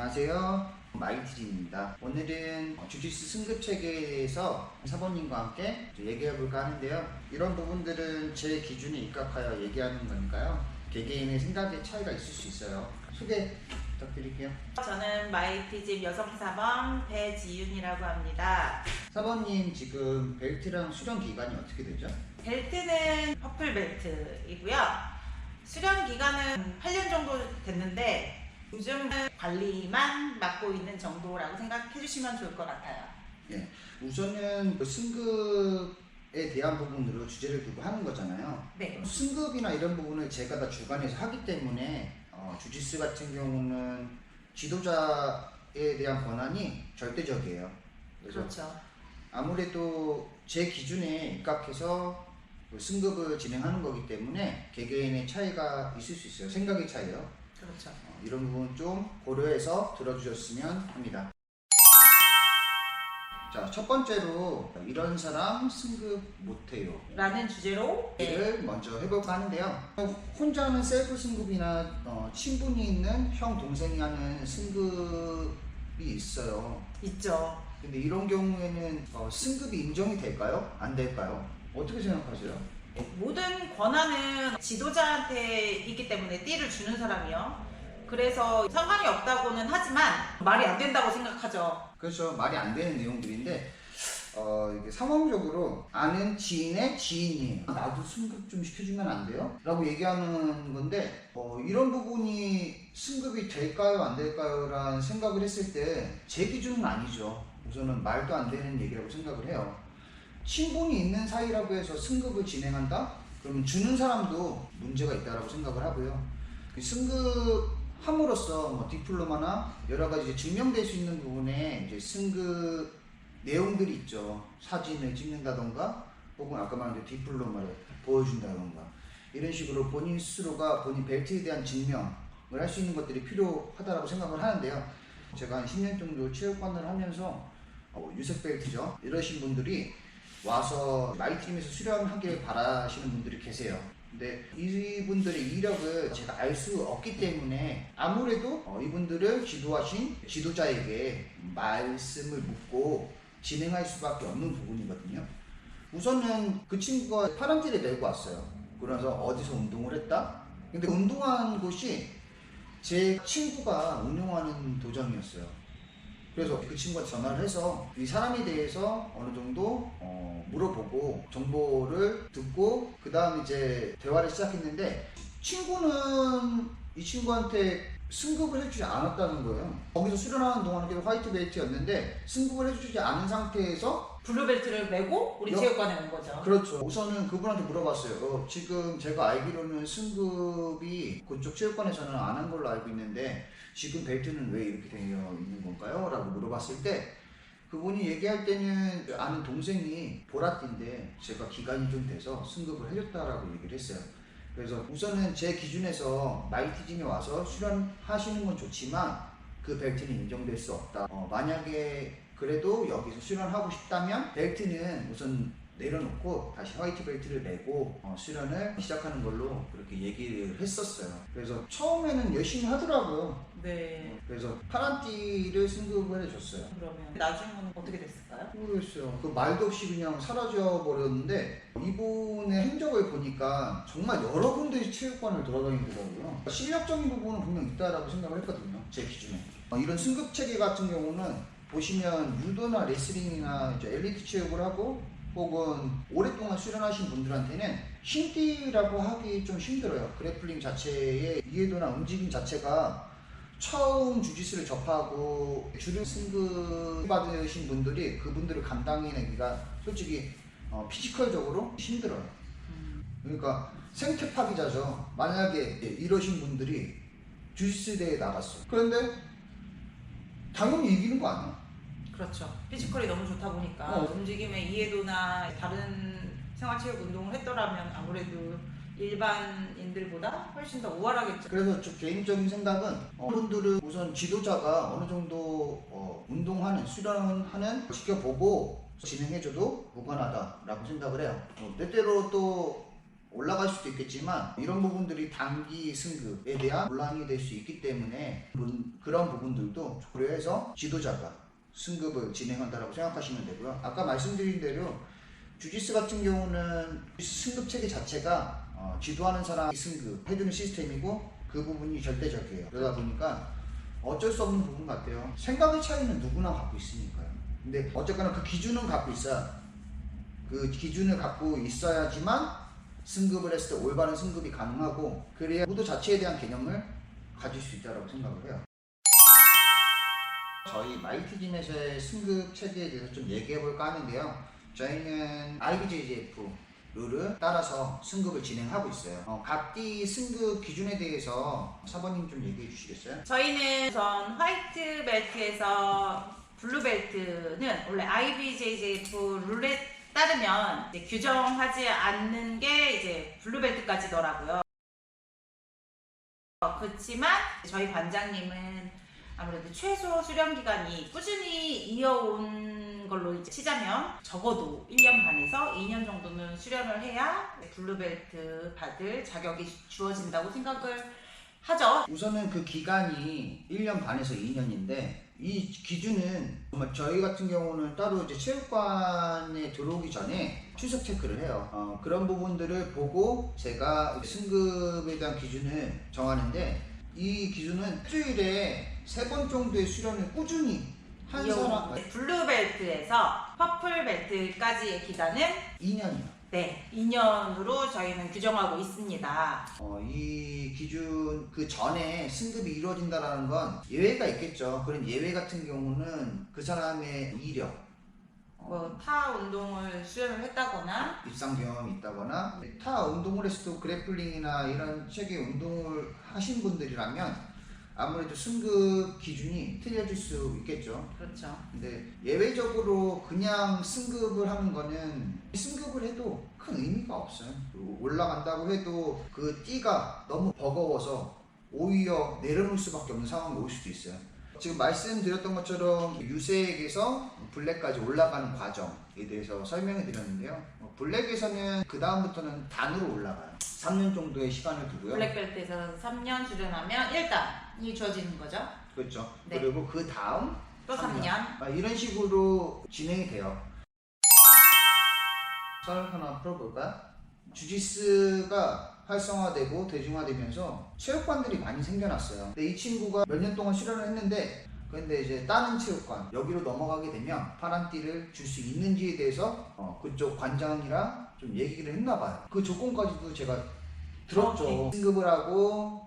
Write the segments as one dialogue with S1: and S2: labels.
S1: 안녕하세요. 마이트림입니다. 오늘은 주짓수 승급 체계에 대해서 사모님과 함께 얘기해 볼까 하는데요. 이런 부분들은 제 기준에 입각하여 얘기하는 거니까요. 개개인의 생각의 차이가 있을 수 있어요. 소개 부탁드릴게요.
S2: 저는 마이티집 여성사범 배지윤이라고 합니다.
S1: 사모님 지금 벨트랑 수련 기간이 어떻게 되죠?
S2: 벨트는 퍼플 벨트이고요. 수련 기간은 8년 정도 됐는데 요즘은 관리만 맡고 있는 정도라고 생각해 주시면 좋을 것 같아요.
S1: 우선은 그 승급에 대한 부분으로 주제를 두고 하는 거잖아요.
S2: 네.
S1: 승급이나 이런 부분을 제가 다 주관해서 하기 때문에 어, 주짓수 같은 경우는 지도자에 대한 권한이 절대적이에요.
S2: 그렇죠.
S1: 아무래도 제 기준에 입각해서 그 승급을 진행하는 거기 때문에 개개인의 차이가 있을 수 있어요. 생각의 차이요.
S2: 그렇죠.
S1: 어, 이런 부분 좀 고려해서 들어주셨으면 합니다. 자, 첫 번째로 이런 사람 승급 못해요.
S2: 라는 주제로 네.
S1: 를 먼저 해볼까 하는데요. 혼자 하는 셀프 승급이나 어, 친분이 있는 형 동생이 하는 승급이 있어요.
S2: 있죠.
S1: 근데 이런 경우에는 어, 승급이 인정이 될까요? 안 될까요? 어떻게 생각하세요?
S2: 모든 권한은 지도자한테 있기 때문에 띠를 주는 사람이요. 그래서 상관이 없다고는 하지만 말이 안 된다고 생각하죠.
S1: 그래서 말이 안 되는 내용들인데 어, 이게 상황적으로 아는 지인의 지인이 나도 승급 좀 시켜주면 안 돼요? 라고 얘기하는 건데 어, 이런 부분이 승급이 될까요 안 될까요? 라는 생각을 했을 때 제 기준은 아니죠 우선은 말도 안 되는 얘기라고 생각을 해요 친분이 있는 사이라고 해서 승급을 진행한다? 그러면 주는 사람도 문제가 있다라고 생각을 하고요 그 승급 함으로써 뭐 디플로마나 여러 가지 증명될 수 있는 부분에 이제 승급 내용들이 있죠. 사진을 찍는다던가 혹은 아까 말한 그 디플로마를 보여준다던가 이런 식으로 본인 스스로가 본인 벨트에 대한 증명을 할 수 있는 것들이 필요하다라고 생각을 하는데요. 제가 한 10년 정도 체육관을 하면서 어, 유색 벨트죠. 이러신 분들이 와서 마이팀에서 수련하길 바라시는 분들이 계세요. 근데 이분들의 이력을 제가 알 수 없기 때문에 아무래도 어, 이분들을 지도하신 지도자에게 말씀을 묻고 진행할 수밖에 없는 부분이거든요. 우선은 그 친구가 파란티를 메고 왔어요. 그래서 어디서 운동을 했다? 근데 운동한 곳이 제 친구가 운영하는 도장이었어요. 그래서 그 친구한테 전화를 해서 이 사람에 대해서 어느 정도 어, 물어보고 정보를 듣고 그 다음 이제 대화를 시작했는데 친구는 이 친구한테 승급을 해주지 않았다는 거예요. 거기서 수련하는 동안은 계속 화이트 벨트였는데 승급을 해주지 않은 상태에서
S2: 블루벨트를 메고 우리
S1: 여-
S2: 체육관에 온 거죠.
S1: 그렇죠. 우선은 그분한테 물어봤어요. 어, 지금 제가 알기로는 승급이 그쪽 체육관에서는 안 한 걸로 알고 있는데 지금 벨트는 왜 이렇게 되어 있는 건가요? 라고 물어봤을 때 그분이 얘기할 때는 아는 동생이 보라띠인데 제가 기간이 좀 돼서 승급을 해줬다라고 얘기를 했어요. 그래서 우선은 제 기준에서 마이티짐에 와서 수련하시는 건 좋지만 그 벨트는 인정될 수 없다. 어, 만약에 그래도 여기서 수련하고 싶다면 벨트는 우선 내려놓고 다시 화이트 벨트를 메고 어, 수련을 시작하는 걸로 그렇게 얘기를 했었어요. 그래서 처음에는 열심히 하더라고요.
S2: 네.
S1: 그래서 파란띠를 승급을 해줬어요.
S2: 그러면 나중에는 어떻게 됐을까요?
S1: 모르겠어요. 그 말도 없이 그냥 사라져 버렸는데 이분의 행적을 보니까 정말 여러 군데 체육관을 돌아다니더라고요. 실력적인 부분은 분명 있다라고 생각을 했거든요. 제 기준에. 어, 이런 승급 체계 같은 경우는 보시면 유도나 레슬링이나 엘리트 체육을 하고 혹은 오랫동안 수련하신 분들한테는 힘띠라고 하기 좀 힘들어요. 그래플링 자체의 이해도나 움직임 자체가 처음 주짓수를 접하고 주를 승급 받으신 분들이 그분들을 감당해내기가 솔직히 어, 피지컬적으로 힘들어요.
S2: 음,
S1: 그러니까 생태 파기자죠. 만약에 이러신 분들이 주짓수 대회에 나갔어. 그런데 당연히 이기는 거 아니야?
S2: 그렇죠. 피지컬이 너무 좋다 보니까
S1: 어.
S2: 움직임의 이해도나 다른 생활체육 운동을 했더라면 아무래도 일반인들보다 훨씬 더 우월하겠죠.
S1: 그래서 저 개인적인 생각은 어, 분들은 우선 지도자가 어느 정도 어, 운동하는 수련하는 걸 지켜보고 진행해줘도 무관하다라고 생각을 해요. 어, 때때로 또 올라갈 수도 있겠지만 이런 부분들이 단기 승급에 대한 논란이 될 수 있기 때문에 문- 그런 부분들도 고려해서 지도자가 승급을 진행한다라고 생각하시면 되고요. 아까 말씀드린 대로 주짓수 같은 경우는 승급 체계 자체가 어, 지도하는 사람이 승급 해주는 시스템이고 그 부분이 절대적이에요. 그러다 보니까 어쩔 수 없는 부분 같아요. 생각의 차이는 누구나 갖고 있으니까요. 근데 어쨌거나 그 기준은 갖고 있어야 그 기준을 갖고 있어야지만 승급을 했을 때 올바른 승급이 가능하고 그래야 구도 자체에 대한 개념을 가질 수 있다고 생각을 해요. 저희 마이티짐에서의 승급 체계에 대해서 좀 얘기해 볼까 하는데요. 저희는 IBJJF 룰을 따라서 승급을 진행하고 있어요. 어, 각기 승급 기준에 대해서 사모님 좀 얘기해 주시겠어요?
S2: 저희는 우선 화이트 벨트에서 블루 벨트는 원래 IBJJF 룰에 따르면 이제 규정하지 않는 게 이제 블루 벨트까지더라고요. 어, 그렇지만 저희 관장님은 아무래도 최소 수련 기간이 꾸준히 이어온 걸로 이제 치자면 적어도 1년 반에서 2년 정도는 수련을 해야 블루벨트 받을 자격이 주어진다고 생각을 하죠.
S1: 우선은 그 기간이 1년 반에서 2년인데 이 기준은 정말 저희 같은 경우는 따로 이제 체육관에 들어오기 전에 출석 체크를 해요. 어, 그런 부분들을 보고 제가 승급에 대한 기준을 정하는데 이 기준은 일주일에 세 번 정도의 수련을 꾸준히 한 사람
S2: 이어온 블루 벨트에서 퍼플 벨트까지의 기간은
S1: 2년이요.
S2: 네 2년으로 저희는 규정하고 있습니다.
S1: 어, 이 기준 그 전에 승급이 이루어진다라는 건 예외가 있겠죠. 그런 예외 같은 경우는 그 사람의 이력, 어,
S2: 뭐 타 운동을 수련을 했다거나
S1: 입상 경험이 있다거나 타 운동을 했을 때 그래플링이나 이런 체계 운동을 하신 분들이라면 아무래도 승급 기준이 틀려질 수 있겠죠.
S2: 그렇죠.
S1: 근데 예외적으로 그냥 승급을 하는 거는 승급을 해도 큰 의미가 없어요. 올라간다고 해도 그 띠가 너무 버거워서 오히려 내려놓을 수밖에 없는 상황이 올 수도 있어요. 지금 말씀드렸던 것처럼 유색에서 블랙까지 올라가는 과정에 대해서 설명을 드렸는데요. 어, 블랙에서는 그 다음부터는 단으로 올라가요. 3년 정도의 시간을 두고요.
S2: 블랙벨트에서 3년 수련하면 1단이 주어지는 거죠.
S1: 그렇죠.
S2: 네.
S1: 그리고 그 다음
S2: 또 3년.
S1: 아, 이런 식으로 진행이 돼요. 썰 하나 풀어볼까요? 주짓수가 활성화되고 대중화되면서 체육관들이 많이 생겨났어요. 근데 이 친구가 몇 년 동안 수련을 했는데 근데 이제 다른 체육관 여기로 넘어가게 되면 파란 띠를 줄 수 있는지에 대해서 어, 그쪽 관장이랑 좀 얘기를 했나 봐요. 그 조건까지도 제가 들었죠. 승급을 하고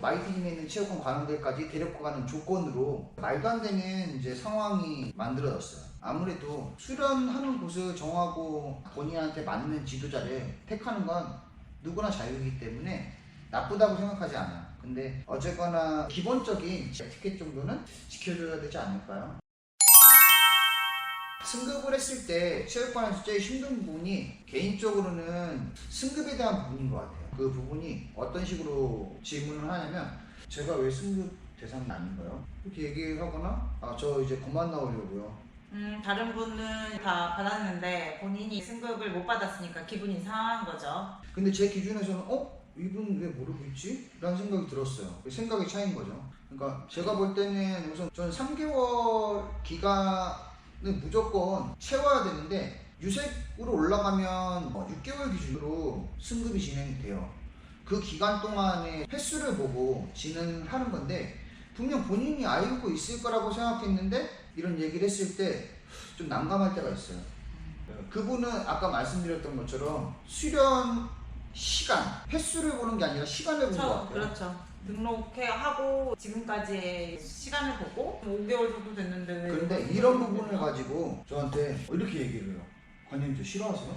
S1: 마이팀에 있는 체육관 관원들까지 데리고 가는 조건으로 말도 안 되는 이제 상황이 만들어졌어요. 아무래도 수련하는 곳을 정하고 본인한테 맞는 지도자를 택하는 건 누구나 자유이기 때문에 나쁘다고 생각하지 않아요. 근데 어쨌거나 기본적인 에티켓 정도는 지켜줘야 되지 않을까요? 승급을 했을 때 체육관에서 제일 힘든 부분이 개인적으로는 승급에 대한 부분인 것 같아요. 그 부분이 어떤 식으로 질문을 하냐면 제가 왜 승급 대상이 아닌가요? 이렇게 얘기를 하거나 아 저 이제 그만 나오려고요.
S2: 음, 다른 분은 다 받았는데 본인이 승급을 못 받았으니까 기분이 상한 거죠.
S1: 근데 제 기준에서는 어? 이분 왜 모르고 있지? 라는 생각이 들었어요. 생각의 차이인 거죠. 그러니까 제가 볼 때는 우선 전 3개월 기간은 무조건 채워야 되는데 유색으로 올라가면 6개월 기준으로 승급이 진행이 돼요. 그 기간 동안에 횟수를 보고 진행하는 건데 분명 본인이 알고 있을 거라고 생각했는데 이런 얘기를 했을 때 좀 난감할 때가 있어요. 그분은 아까 말씀드렸던 것처럼 수련 시간, 횟수를 보는 게 아니라 시간을 보는 것
S2: 그렇죠.
S1: 같아요.
S2: 그렇죠. 등록해 하고 지금까지의 시간을 보고 5개월 정도 됐는데 왜
S1: 그런데
S2: 이렇게
S1: 이런? 부분을 가지고 저한테 이렇게 얘기를 해요. 관장님 저 싫어하세요?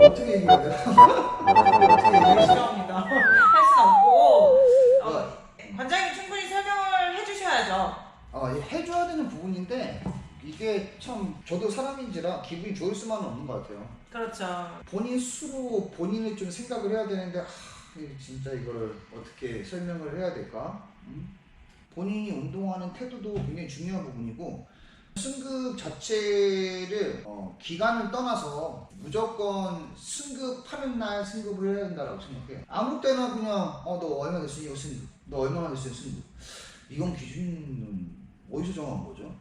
S1: 어떻게 얘기해야 돼요? 어떻게 얘기해야 돼요?
S2: 싫어합니다. 할 수는 없고 어, 관장님 충분히 설명을 해주셔야죠.
S1: 어, 예, 해줘야 되는 부분인데 이게 참 저도 사람인지라 기분이 좋을 수만은 없는 것 같아요.
S2: 그렇죠.
S1: 본인 스스로 본인을 좀 생각을 해야 되는데 하, 이 진짜 이거를 어떻게 설명을 해야 될까? 음? 본인이 운동하는 태도도 굉장히 중요한 부분이고 승급 자체를 어, 기간을 떠나서 무조건 승급하는 날 승급을 해야 된다고 생각해요. 아무 때나 그냥 어 너 얼마 됐으니 승급, 너 얼마나 됐으니 승급. 이건 기준은 어디서 정한 거죠?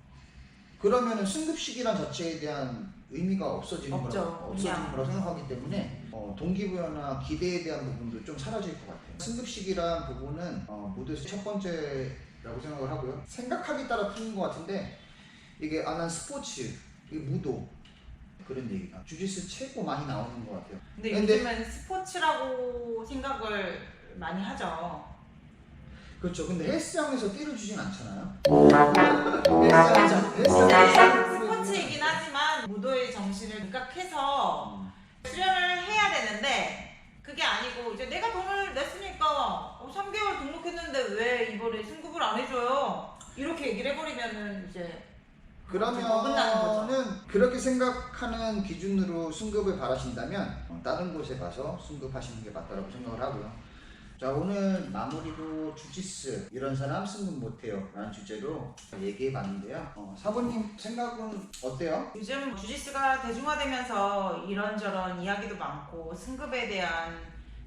S1: 그러면은 승급 시기란 자체에 대한 의미가 없어지는
S2: 없죠.
S1: 거라, 없어지는
S2: 그냥.
S1: 거라고 생각하기 때문에 어, 동기부여나 기대에 대한 부분도 좀 사라질 것 같아요. 승급 시기란 부분은 어, 모두에서 첫 번째라고 생각을 하고요. 생각하기 따라 틀린 것 같은데 이게 아 난 스포츠, 이게 무도 그런 얘기가 주짓수 최고 많이 나오는 것 같아요.
S2: 근데,
S1: 근데-
S2: 요즘은 스포츠라고 생각을 많이 하죠.
S1: 그렇죠. 근데 헬스장에서 띠를 주진 않잖아요. 헬스장에서 헬스장에서
S2: 스포츠이긴 하지만 무도의 정신을 생각해서 수련을 해야 되는데 그게 아니고 이제 내가 돈을 냈으니까 3개월 등록했는데 왜 이번에 승급을 안 해줘요? 이렇게 얘기를 해버리면은 이제 어긋나는 거죠.
S1: 그러면은 그렇게 생각하는 기준으로 승급을 바라신다면 어, 다른 곳에 가서 승급하시는 게 맞다라고 생각을 하고요. 자 오늘 마무리로 주짓수 이런 사람 승급 못해요 라는 주제로 얘기해 봤는데요 어, 사부님 생각은 어때요?
S2: 요즘 주짓수가 대중화되면서 이런저런 이야기도 많고 승급에 대한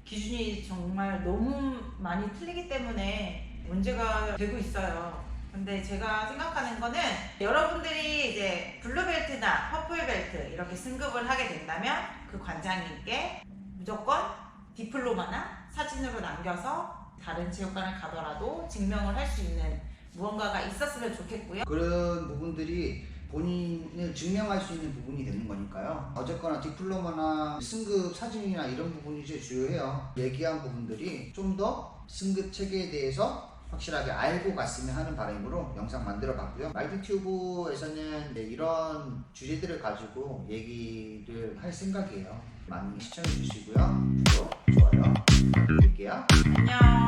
S2: 기준이 정말 너무 많이 틀리기 때문에 문제가 되고 있어요. 근데 제가 생각하는 거는 여러분들이 이제 블루벨트나 퍼플벨트 이렇게 승급을 하게 된다면 그 관장님께 무조건 디플로마나 사진으로 남겨서 다른 체육관을 가더라도 증명을 할 수 있는 무언가가 있었으면 좋겠고요.
S1: 그런 부분들이 본인을 증명할 수 있는 부분이 되는 거니까요. 어쨌거나 디플로마나 승급 사진이나 이런 부분이 제일 중요해요. 얘기한 부분들이 좀 더 승급 체계에 대해서 확실하게 알고 갔으면 하는 바람으로 영상 만들어 봤고요. 말티튜브에서는 네, 이런 주제들을 가지고 얘기를 할 생각이에요. 많이 시청해 주시고요. 구독, 좋아요 부탁드릴게요.
S2: 안녕.